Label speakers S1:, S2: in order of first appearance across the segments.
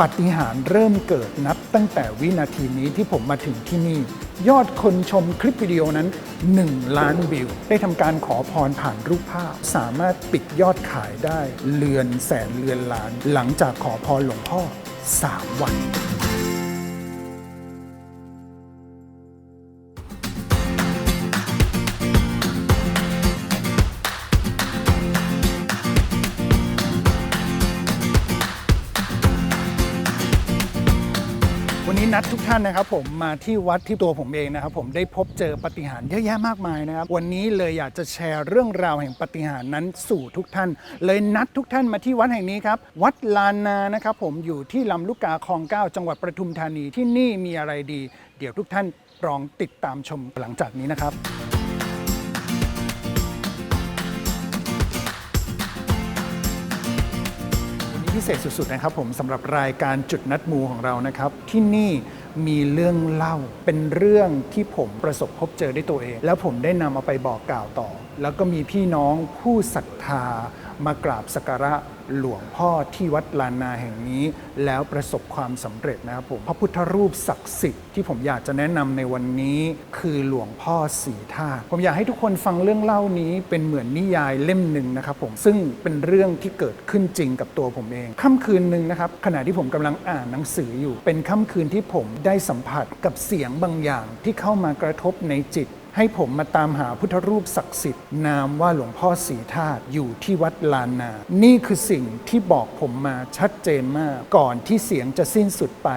S1: ปาฏิหาริย์เริ่มเกิดนับตั้งแต่วินาทีนี้ที่ผมมาถึงที่นี่ ยอดคนชมคลิปวิดีโอนั้น 1 ล้านวิว ได้ทำการขอพรผ่านรูปภาพ สามารถปิดยอดขายได้ เลือนแสนเลือนล้าน หลังจากขอพรหลวงพ่อ 3 วัน นัดทุกท่านนะครับผมมาที่วัดที่ตัวผมเองนะครับผมได้พบเจอปาฏิหารย์เยอะแยะมากมายนะครับ วันนี้เลยอยากจะแชร์เรื่องราวแห่งปาฏิหารย์นั้นสู่ทุกท่าน เลยนัดทุกท่านมาที่วัดแห่งนี้ครับ วัดลานนานะครับผมอยู่ที่ลำลูกกาคลองเก้าจังหวัดปทุมธานีที่นี่มีอะไรดี เดี๋ยวทุกท่านลองติดตามชมหลังจากนี้นะครับ พิเศษสุดๆนะครับผมสำหรับรายการจุดนัดมูของเรานะครับ ที่นี่มีเรื่องเล่าเป็นเรื่องที่ผมประสบพบเจอด้วยตัวเอง แล้วผมได้นำเอาไปบอกกล่าวต่อ แล้วก็มีพี่น้องผู้ศรัทธามากราบสักการะหลวงพ่อที่วัดลานนาแห่งนี้ แล้วประสบความสำเร็จนะครับผมพระพุทธรูปศักดิ์สิทธิ์ที่ผมอยากจะแนะนำในวันนี้คือหลวงพ่อสีธาตุผมอยากให้ทุกคนฟังเรื่องเล่านี้เป็นเหมือนนิยายเล่มหนึ่งนะครับผมซึ่งเป็นเรื่องที่เกิดขึ้นจริงกับตัวผมเองค่ำคืนหนึ่งนะครับขณะที่ผมกำลังอ่านหนังสืออยู่ เป็นค่ำคืนที่ผมได้สัมผัสกับเสียงบางอย่างที่เข้ามากระทบในจิต ให้ผมมาตามหาพุทธรูปศักดิ์สิทธิ์นามว่าหลวงพ่อสีธาตุอยู่ที่วัดลานนา นี่คือสิ่งที่บอกผมมาชัดเจนมาก ก่อนที่เสียงจะสิ้นสุดไป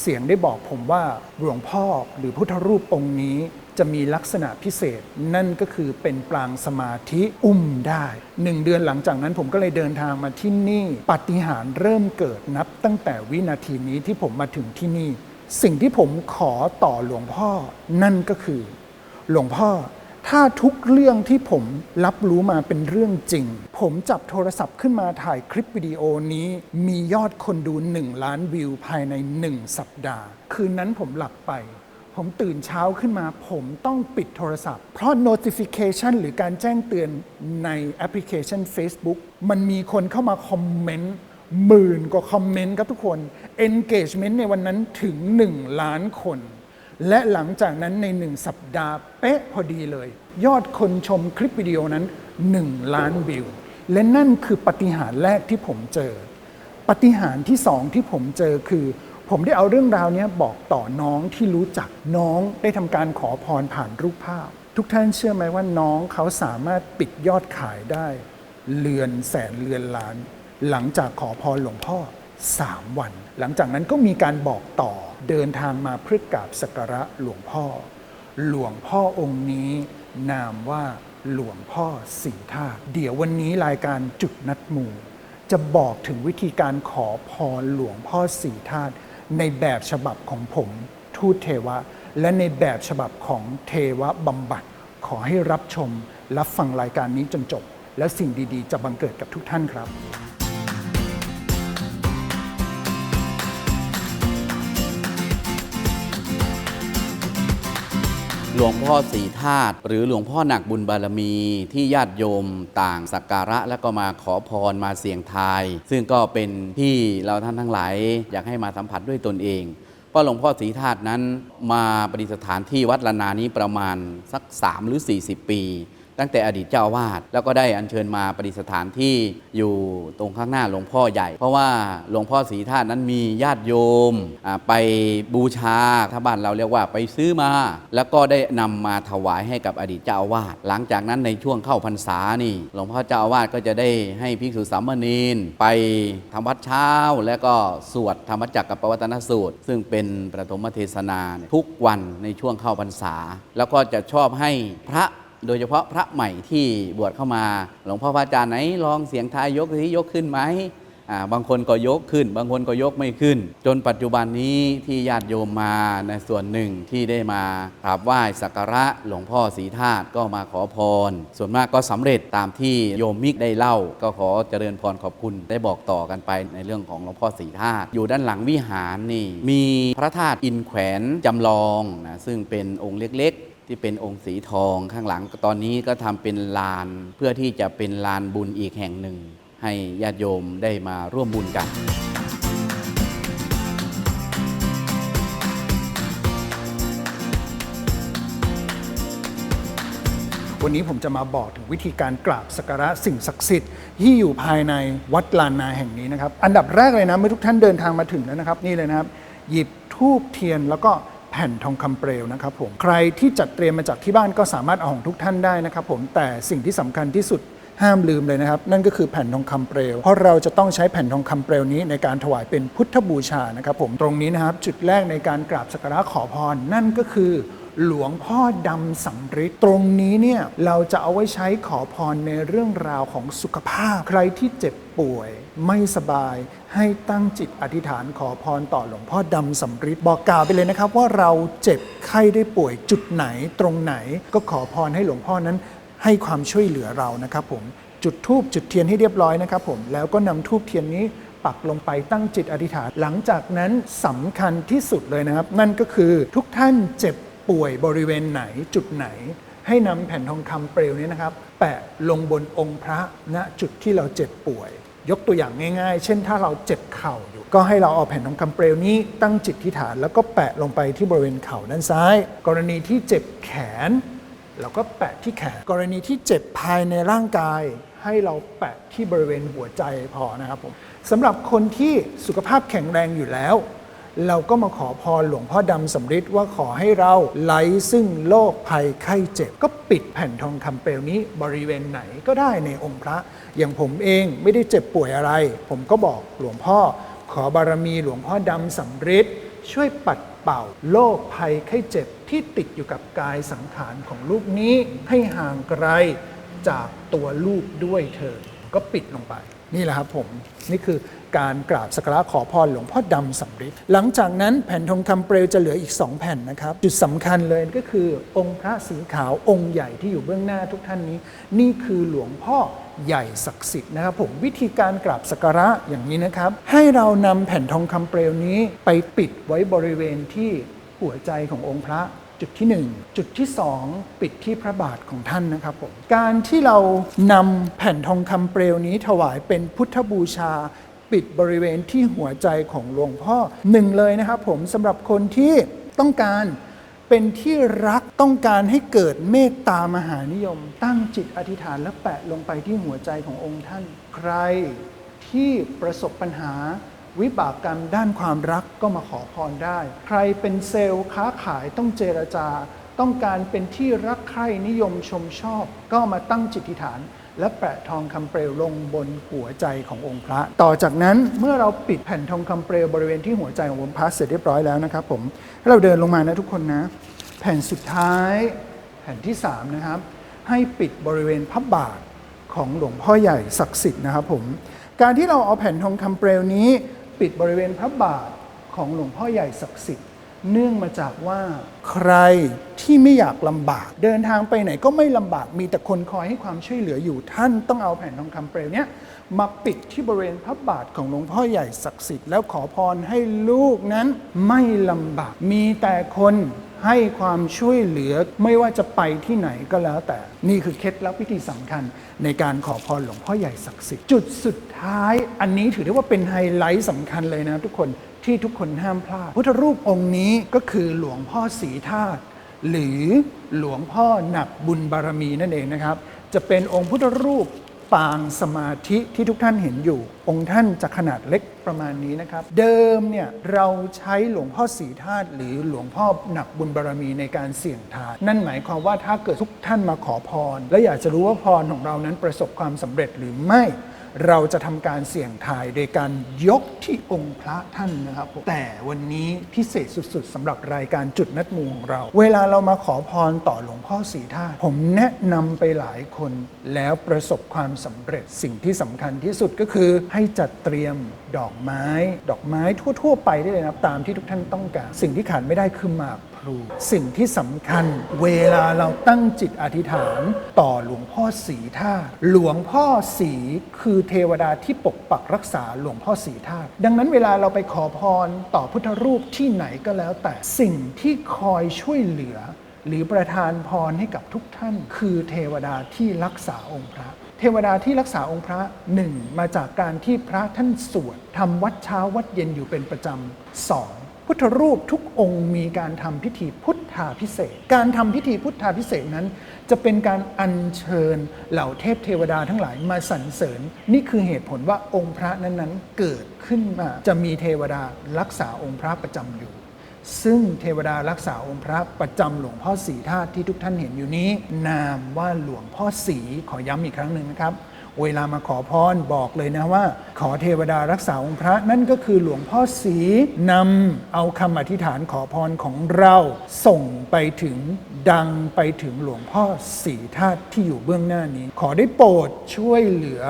S1: เสียงได้บอกผมว่าหลวงพ่อหรือพุทธรูปองค์นี้จะมีลักษณะพิเศษ นั่นก็คือเป็นปรางสมาธิอุ้มได้หนึ่งเดือนหลังจากนั้นผมก็เลยเดินทางมาที่นี่ ปฏิหารเริ่มเกิดนับตั้งแต่วินาทีนี้ที่ผมมาถึงที่นี่ สิ่งที่ผมขอต่อหลวงพ่อ นั่นก็คือ หลวงพ่อ ถ้าทุกเรื่องที่ผมรับรู้มาเป็นเรื่องจริง ผมจับโทรศัพท์ขึ้นมาถ่ายคลิปวิดีโอนี้ มียอดคนดู 1 ล้านวิวภายใน 1 สัปดาห์ คืนนั้นผมหลับไป ผมตื่นเช้าขึ้นมาผมต้องปิดโทรศัพท์ เพราะ notification หรือการแจ้งเตือนในแอปพลิเคชัน Facebook มันมีคนเข้ามาคอมเมนต์หมื่นกว่าคอมเมนต์ครับทุกคน engagement ในวันนั้นถึง 1 ล้านคน และหลังจากนั้นในหนึ่งสัปดาห์เป๊ะพอดีเลย ยอดคนชมคลิปวิดีโอนั้น 1 ล้านวิว และนั่นคือปฏิหารแรกที่ผมเจอ ปฏิหารที่สองที่ผมเจอคือ ผมได้เอาเรื่องราวนี้บอกต่อน้องที่รู้จักน้องได้ทำการขอพรผ่านรูปภาพ ทุกท่านเชื่อไหมว่าน้องเขาสามารถปิดยอดขายได้ เลือนแสนเลือนล้าน หลังจากขอพรหลวงพ่อ 3 วัน หลังจากนั้นก็มีการบอกต่อ เดินทางมาเพื่อกราบสักการะหลวงพ่อ หลวงพ่อองค์นี้ นามว่าหลวงพ่อสีธาตุเดี๋ยววันนี้รายการจุดนัดหมู่ จะบอกถึงวิธีการขอพรหลวงพ่อสีธาตุในแบบฉบับของผมทูตเทวะ และในแบบฉบับของเทวะบำบัดขอให้รับชมรับฟังรายการนี้จนจบ แล้วสิ่งดีๆ จะบังเกิดกับทุกท่านครับ
S2: หลวงพ่อสีธาตุหรือหลวงพ่อหนักบุญบารมีที่ญาติโยมต่างสักการะแล้วก็มาขอพรมาเสี่ยงทาย ซึ่งก็เป็นที่เราท่านทั้งหลาย อยากให้มาสัมผัสด้วยตนเองเพราะหลวงพ่อสีธาตุนั้นมาปฏิสถานที่วัดละนานี้ประมาณสัก 3 หรือ 40 ปี ตั้งแต่อดีตเจ้าอาวาสแล้วก็ได้อัญเชิญมาประดิษฐานที่อยู่ตรงข้างหน้าหลวงพ่อใหญ่ เพราะว่าหลวงพ่อศรีธาตุนั้นมีญาติโยมไปบูชาถ้าบ้านเราเรียกว่าไปซื้อมา แล้วก็ได้นำมาถวายให้กับอดีตเจ้าอาวาสหลังจากนั้นในช่วงเข้าพรรษานี่ หลวงพ่อเจ้าอาวาสก็จะได้ให้ภิกษุสามเณรไปทำวัดเช้า แล้วก็สวดธรรมจักรกับปวัตนสูตร ซึ่งเป็นประถมเทศนาทุกวันในช่วงเข้าพรรษา แล้วก็จะชอบให้พระ โดยเฉพาะพระใหม่ที่บวชเข้ามา หลวงพ่อพระอาจารย์ไหนลองเสียงทายยกสิยกขึ้นไหมบางคนก็ยกขึ้น บางคนก็ยกไม่ขึ้น จนปัจจุบันนี้ที่ญาติโยมมาในส่วนหนึ่งที่ได้มากราบไหว้สักการะหลวงพ่อศรีธาตุก็มาขอพร ส่วนมากก็สำเร็จตามที่โยมมิกได้เล่า ก็ขอเจริญพรขอบคุณได้บอกต่อกันไปในเรื่องของหลวงพ่อศรีธาตุอยู่ด้านหลังวิหารนี่มีพระธาตุอินแขวนจำลองนะซึ่งเป็นองค์เล็ก ที่เป็นองค์สีทองข้างหลังตอนนี้ก็ทำเป็นลานเพื่อที่จะเป็นลานบุญอีกแห่งหนึ่ง ให้ญาติโยมได้มาร่วมบุญกัน
S1: วันนี้ผมจะมาบอกถึงวิธีการกราบสักการะสิ่งศักดิ์สิทธิ์ที่อยู่ภายในวัดลานนาแห่งนี้นะครับ อันดับแรกเลยนะเมื่อทุกท่านเดินทางมาถึงแล้วนะครับ นี่เลยนะครับ หยิบทูบเทียนแล้วก็ แผ่นทองคำเปลวนะครับผมใครที่จัดเตรียมมาจากที่บ้านก็สามารถเอาของทุกท่านได้นะครับผมแต่สิ่งที่สำคัญที่สุดห้ามลืมเลยนะครับ นั่นก็คือแผ่นทองคำเปลว เพราะเราจะต้องใช้แผ่นทองคำเปลวนี้ในการถวายเป็นพุทธบูชานะครับผมตรงนี้นะครับจุดแรกในการกราบสักการะขอพรนั่นก็คือ หลวงพ่อดำสำริดตรงนี้เนี่ยเราจะเอาไว้ใช้ขอพรในเรื่องราวของสุขภาพ ใครที่เจ็บป่วยไม่สบาย ให้ตั้งจิตอธิษฐานขอพรต่อหลวงพ่อดำสำริดบอกกล่าวไปเลยนะครับ ว่าเราเจ็บไข้ได้ป่วยจุดไหนตรงไหน ก็ขอพรให้หลวงพ่อนั้น ให้ความช่วยเหลือเรานะครับผมจุดทูบจุดเทียนให้เรียบร้อยนะครับผมแล้วก็นำทูบเทียนนี้ปักลงไปตั้งจิตอธิษฐาน หลังจากนั้นสำคัญที่สุดเลยนะครับ นั่นก็คือทุกท่านเจ็บ ป่วยบริเวณไหนจุดไหน ให้นำแผ่นทองคำเปลวนี้นะครับ แปะลงบนองค์พระณจุดที่เราเจ็บป่วย ยกตัวอย่างง่ายๆ เช่นถ้าเราเจ็บเข่าอยู่ ก็ให้เราเอาแผ่นทองคำเปลวนี้ตั้งจิตอธิษฐานแล้วก็แปะลงไปที่บริเวณเข่าด้านซ้าย กรณีที่เจ็บแขนเราก็แปะที่แขน กรณีที่เจ็บภายในร่างกาย ให้เราแปะที่บริเวณหัวใจพอนะครับผมสำหรับคนที่สุขภาพแข็งแรงอยู่แล้ว เราก็มาขอพรหลวงพ่อดำสำริดว่าขอให้เราไล้ซึ่งโรคภัยไข้เจ็บ ก็ปิดแผ่นทองคำเปลวนี้บริเวณไหนก็ได้ในองค์พระ อย่างผมเองไม่ได้เจ็บป่วยอะไร ผมก็บอกหลวงพ่อ ขอบารมีหลวงพ่อดำสำริดช่วยปัดเป่าโรคภัยไข้เจ็บที่ติดอยู่กับกายสังขารของลูกนี้ให้ห่างไกลจากตัวลูกด้วยเถิดก็ปิดลงไป นี่แหละครับผม นี่คือการกราบสักการะขอพรหลวงพ่อดำสำริดหลังจากนั้นแผ่นทองคำเปลวจะเหลืออีก 2 แผ่นนะครับ จุดสำคัญเลยก็คือองค์พระสีขาวองค์ใหญ่ที่อยู่เบื้องหน้าทุกท่านนี้ นี่คือหลวงพ่อใหญ่ศักดิ์สิทธิ์นะครับผมวิธีการกราบสักการะอย่างนี้นะครับ ให้เรานำแผ่นทองคำเปลวนี้ไปปิดไว้บริเวณที่หัวใจขององค์พระ จุดที่ 1 จุดที่ 2 ปิดที่พระบาทของท่านนะครับผมการที่เรานำแผ่นทองคำเปลวนี้ถวายเป็นพุทธบูชาปิดบริเวณที่หัวใจของหลวงพ่อหนึ่งเลยนะครับผมสำหรับคนที่ต้องการเป็นที่รักต้องการให้เกิดเมตตามหานิยม ตั้งจิตอธิษฐานและแปะลงไปที่หัวใจขององค์ท่าน ใครที่ประสบปัญหา วิบากกรรมด้านความรักก็มาขอพรได้ ใครเป็นเซลล์ค้าขายต้องเจรจา ต้องการเป็นที่รักใคร่นิยมชมชอบ ก็มาตั้งจิตถิฐาน และแปะทองคำเปลวลงบนหัวใจขององค์พระ ต่อจากนั้นเมื่อเราปิดแผ่นทองคำเปลวบริเวณที่หัวใจขององค์พระเสร็จเรียบร้อยแล้วนะครับผมให้เราเดินลงมานะทุกคนนะ แผ่นสุดท้ายแผ่นที่3นะครับให้ปิดบริเวณพระบาทของหลวงพ่อใหญ่ศักดิ์สิทธิ์นะครับผมการที่เราเอาแผ่นทองคำเปลวนี้ ปิดบริเวณพระบาทของหลวงพ่อใหญ่ศักดิ์สิทธิ์เนื่องมาจากว่าใครที่ไม่อยากลำบาก เดินทางไปไหนก็ไม่ลำบากมีแต่คนคอยให้ความช่วยเหลืออยู่ท่านต้องเอาแผ่นทองคำเปลวเนี้ยมาปิดที่บริเวณพระบาทของหลวงพ่อใหญ่ศักดิ์สิทธิ์แล้วขอพรให้ลูกนั้นไม่ลำบาก มีแต่คน ให้ความช่วยเหลือไม่ว่าจะไปที่ไหนก็แล้วแต่ นี่คือเคล็ดลับวิธีสำคัญ ในการขอพรหลวงพ่อใหญ่ศักดิ์สิทธิ์จุดสุดท้าย อันนี้ถือได้ว่าเป็นไฮไลท์สำคัญเลยนะทุกคนที่ทุกคนห้ามพลาด พุทธรูปองค์นี้ก็คือหลวงพ่อศรีธาตุหรือหลวงพ่อหนักบุญบารมีนั่นเองนะครับ จะเป็นองค์พุทธรูป ปางสมาธิที่ทุกท่านเห็นอยู่ องค์ท่านจะขนาดเล็กประมาณนี้นะครับ เดิมเนี่ยเราใช้หลวงพ่อสีธาตุหรือหลวงพ่อหนักบุญบารมีในการเสี่ยงทาน นั่นหมายความว่าถ้าเกิดทุกท่านมาขอพร และอยากจะรู้ว่าพรของเรานั้นประสบความสำเร็จหรือไม่ เราจะทำการเสี่ยงทายโดยการยกที่องค์พระท่านนะครับผมแต่วันนี้พิเศษสุดๆสำหรับรายการจุดนัดมูของเรา เวลาเรามาขอพรต่อหลวงพ่อสีธาตุผมแนะนำไปหลายคนแล้วประสบความสำเร็จสิ่งที่สำคัญที่สุดก็คือให้จัดเตรียมดอกไม้ ดอกไม้ทั่ว ๆ ไปได้เลยนะครับตามที่ทุกท่านต้องการ สิ่งที่ขาดไม่ได้คือหมาก พลูสิ่งที่สำคัญ เวลาเราตั้งจิตอธิษฐาน ต่อหลวงพ่อสีธาตุหลวงพ่อสีคือเทวดาที่ปกปักรักษาหลวงพ่อสีธาตุดังนั้นเวลาเราไปขอพรต่อพุทธรูปที่ไหนก็แล้ว แต่สิ่งที่คอยช่วยเหลือ หรือประทานพรให้กับทุกท่าน คือเทวดาที่รักษาองค์พระเทวดาที่รักษาองค์พระหนึ่งมาจากการที่พระท่านสวดทำวัดเช้าวัดเย็นอยู่เป็นประจำสอง พุทธรูปทุกองค์มีการทำพิธีพุทธาพิเศษ การทำพิธีพุทธาพิเศษนั้น จะเป็นการอัญเชิญเหล่าเทพเทวดาทั้งหลายมาสรรเสริญ นี่คือเหตุผลว่าองค์พระนั้นๆ เกิดขึ้นมา จะมีเทวดารักษาองค์พระประจำอยู่ ซึ่งเทวดารักษาองค์พระประจำหลวงพ่อสีธาตุที่ทุกท่านเห็นอยู่นี้ นามว่าหลวงพ่อสีขอย้ำอีกครั้งหนึ่งนะครับ เวลามาขอพรบอกเลยนะว่า ขอเทวดารักษาองค์พระนั่นก็คือหลวงพ่อสีนำเอาคำอธิษฐานขอพรของเราส่งไปถึงดังไปถึงหลวงพ่อสีธาตุที่อยู่เบื้องหน้านี้ ขอได้โปรดช่วยเหลือ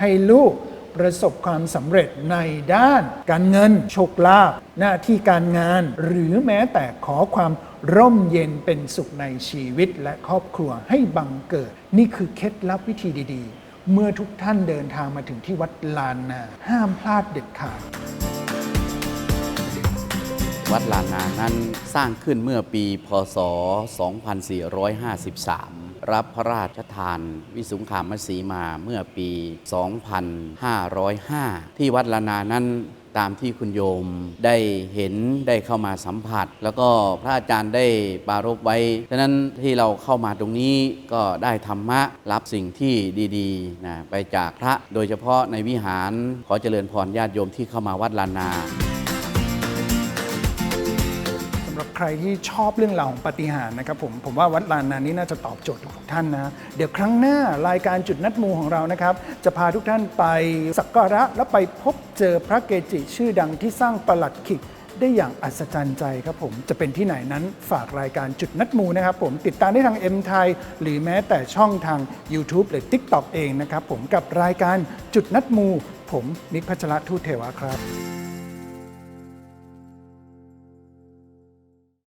S1: ให้ลูกประสบความสำเร็จในด้าน การเงินโชคลาภหน้าที่การงาน หรือแม้แต่ขอความร่มเย็นเป็นสุขในชีวิตและครอบครัวให้บังเกิด นี่คือเคล็ดลับวิธีดี ๆ เมื่อทุกท่านเดินทางมาถึงที่วัดลานนา ห้ามพลาดเด็ดขาด
S2: วัดลานนานั้นสร้างขึ้นเมื่อปีพศ 2453 รับพระราชทานวิสุงคามสีมาเมื่อปี 2505 ที่วัดลานานั้น ตามที่คุณโยมได้เห็นได้เข้ามาสัมผัส แล้วก็พระอาจารย์ได้ปารบไว้ฉะนั้นที่เราเข้ามาตรงนี้ก็ได้ธรรมะรับสิ่งที่ดีๆนะไปจากพระโดยเฉพาะในวิหารขอเจริญพรญาติโยมที่เข้ามาวัดลานา
S1: ใครที่ชอบเรื่องราวของปาฏิหารย์นะครับผมผมว่าวัดลานนานี้น่าจะตอบโจทย์ทุกท่านนะ เดี๋ยวครั้งหน้ารายการจุดนัดมูของเรานะครับ จะพาทุกท่านไปสักการะและไปพบเจอพระเกจิชื่อดังที่สร้างประหลัดขิกได้อย่างอัศจรรย์ใจครับผม จะเป็นที่ไหนนั้นฝากรายการจุดนัดมูนะครับผมติดตามได้ทาง M ไทยหรือแม้แต่ช่องทาง YouTube หรือ TikTok เองนะครับผมกับรายการจุดนัดมู ผมนิกพัชระทูตเทวะครับ